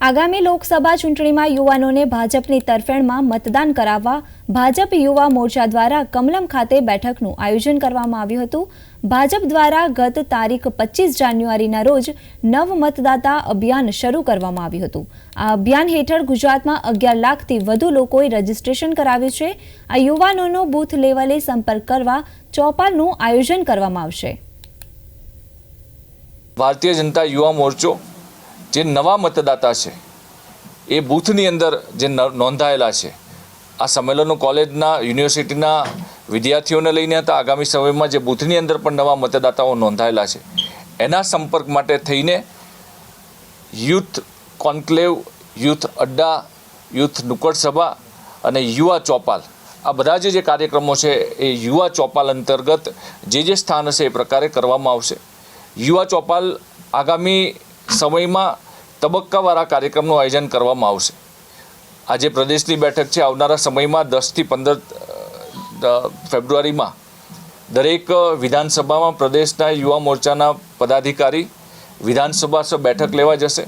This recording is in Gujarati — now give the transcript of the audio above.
આગામી લોકસભા ચૂંટણીમાં યુવાનોને ભાજપની તરફેણમાં મતદાન કરાવવા ભાજપ યુવા મોરચા દ્વારા કમલમ ખાતે બેઠકનું આયોજન કરવામાં આવ્યું હતું. ભાજપ દ્વારા ગત તારીખ પચીસ જાન્યુઆરીના રોજ નવ મતદાતા અભિયાન શરૂ કરવામાં આવ્યું હતું. આ અભિયાન હેઠળ ગુજરાતમાં અગિયાર લાખથી વધુ લોકોએ રજીસ્ટ્રેશન કરાવ્યું છે. આ યુવાનોનો બૂથ લેવલે સંપર્ક કરવા ચોપાલનું આયોજન કરવામાં આવશે. ભારતીય જનતા યુવા મોરચો જે નવા મતદાતા છે, એ બૂથની અંદર જે નોંધાયેલા છે, આ સંમેલનો કોલેજના, યુનિવર્સિટીના વિદ્યાર્થીઓને લઈને હતા. આગામી સમયમાં જે બૂથની અંદર પણ નવા મતદાતાઓ નોંધાયેલા છે. એના સંપર્ક માટે થઈને યુથ કોન્ક્લેવ, યુથ અડ્ડા, યુથ નુક્કડ સભા અને યુવા ચોપાલ. આ બધા જે જે કાર્યક્રમો છે, એ યુવા ચોપાલ અંતર્ગત જે જે સ્થાન હશે એ પ્રકારે કરવામાં આવશે. યુવા ચોપાલ આગામી સમયમાં તબક્કાવાળા કાર્યક્રમનું આયોજન કરવામાં આવશે. આજે પ્રદેશની બેઠક છે, આવનારા સમયમાં દસથી પંદર ફેબ્રુઆરીમાં દરેક વિધાનસભામાં પ્રદેશના યુવા મોરચાના પદાધિકારી વિધાનસભા બેઠક લેવા જશે.